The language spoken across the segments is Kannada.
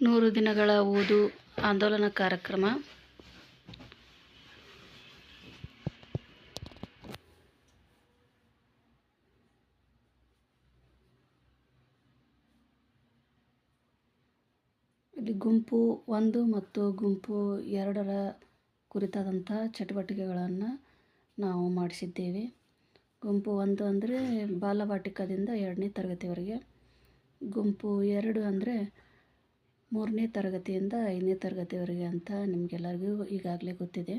ನೂರು ದಿನಗಳ ಓದು ಆಂದೋಲನ ಕಾರ್ಯಕ್ರಮ. ಇಲ್ಲಿ ಗುಂಪು ಒಂದು ಮತ್ತು ಗುಂಪು ಎರಡರ ಕುರಿತಾದಂಥ ಚಟುವಟಿಕೆಗಳನ್ನು ನಾವು ಮಾಡಿಸಿದ್ದೇವೆ. ಗುಂಪು ಒಂದು ಅಂದರೆ ಬಾಲವಾಟಿಕದಿಂದ ಎರಡನೇ ತರಗತಿವರೆಗೆ, ಗುಂಪು ಎರಡು ಅಂದರೆ ಮೂರನೇ ತರಗತಿಯಿಂದ ಐದನೇ ತರಗತಿವರೆಗೆ ಅಂತ ನಿಮಗೆಲ್ಲರಿಗೂ ಈಗಾಗಲೇ ಗೊತ್ತಿದೆ.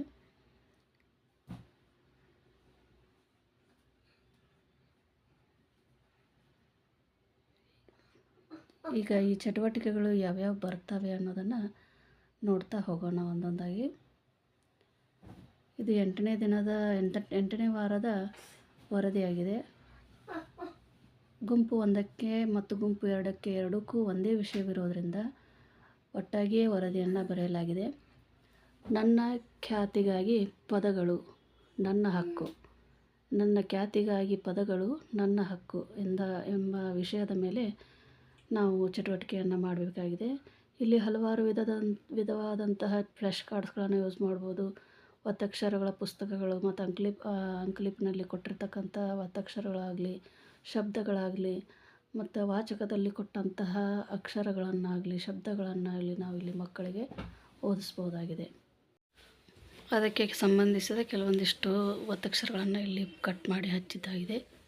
ಈಗ ಈ ಚಟುವಟಿಕೆಗಳು ಯಾವ್ಯಾವ ಬರ್ತವೆ ಅನ್ನೋದನ್ನು ನೋಡ್ತಾ ಹೋಗೋಣ ಒಂದೊಂದಾಗಿ. ಇದು ಎಂಟನೇ ದಿನದ ಎಂಟ, ಎಂಟನೇ ವಾರದ ವರದಿಯಾಗಿದೆ. ಗುಂಪು ಒಂದಕ್ಕೆ ಮತ್ತು ಗುಂಪು ಎರಡಕ್ಕೆ ಎರಡಕ್ಕೂ ಒಂದೇ ವಿಷಯವಿರೋದರಿಂದ ಒಟ್ಟಾಗಿಯೇ ವರದಿಯನ್ನು ಬರೆಯಲಾಗಿದೆ. ನನ್ನ ಖ್ಯಾತಿಗಾಗಿ ಪದಗಳು ನನ್ನ ಹಕ್ಕು. ನನ್ನ ಖ್ಯಾತಿಗಾಗಿ ಪದಗಳು ನನ್ನ ಹಕ್ಕು ಎಂದ, ಎಂಬ ವಿಷಯದ ಮೇಲೆ ನಾವು ಚಟುವಟಿಕೆಯನ್ನು ಮಾಡಬೇಕಾಗಿದೆ. ಇಲ್ಲಿ ಹಲವಾರು ವಿಧದ, ವಿಧವಾದಂತಹ ಫ್ಲ್ಯಾಶ್ ಕಾರ್ಡ್ಸ್ಗಳನ್ನು ಯೂಸ್ ಮಾಡ್ಬೋದು. ಒತ್ತಕ್ಷರಗಳ ಪುಸ್ತಕಗಳು ಮತ್ತು ಅಂಕ್ಲಿಪ್ ಅಂಕ್ಲಿಪ್ನಲ್ಲಿ ಕೊಟ್ಟಿರ್ತಕ್ಕಂಥ ಒತ್ತಕ್ಷರಗಳಾಗಲಿ ಶಬ್ದಗಳಾಗಲಿ ಮತ್ತು ವಾಚಕದಲ್ಲಿ ಕೊಟ್ಟಂತಹ ಅಕ್ಷರಗಳನ್ನಾಗಲಿ, ಶಬ್ದಗಳನ್ನಾಗಲಿ ನಾವಿಲ್ಲಿ ಮಕ್ಕಳಿಗೆ ಓದಿಸ್ಬೋದಾಗಿದೆ. ಅದಕ್ಕೆ ಸಂಬಂಧಿಸಿದ ಕೆಲವೊಂದಿಷ್ಟು ಒತ್ತಕ್ಷರಗಳನ್ನು ಇಲ್ಲಿ ಕಟ್ ಮಾಡಿ ಹಚ್ಚಿದ್ದಾಗಿದೆ.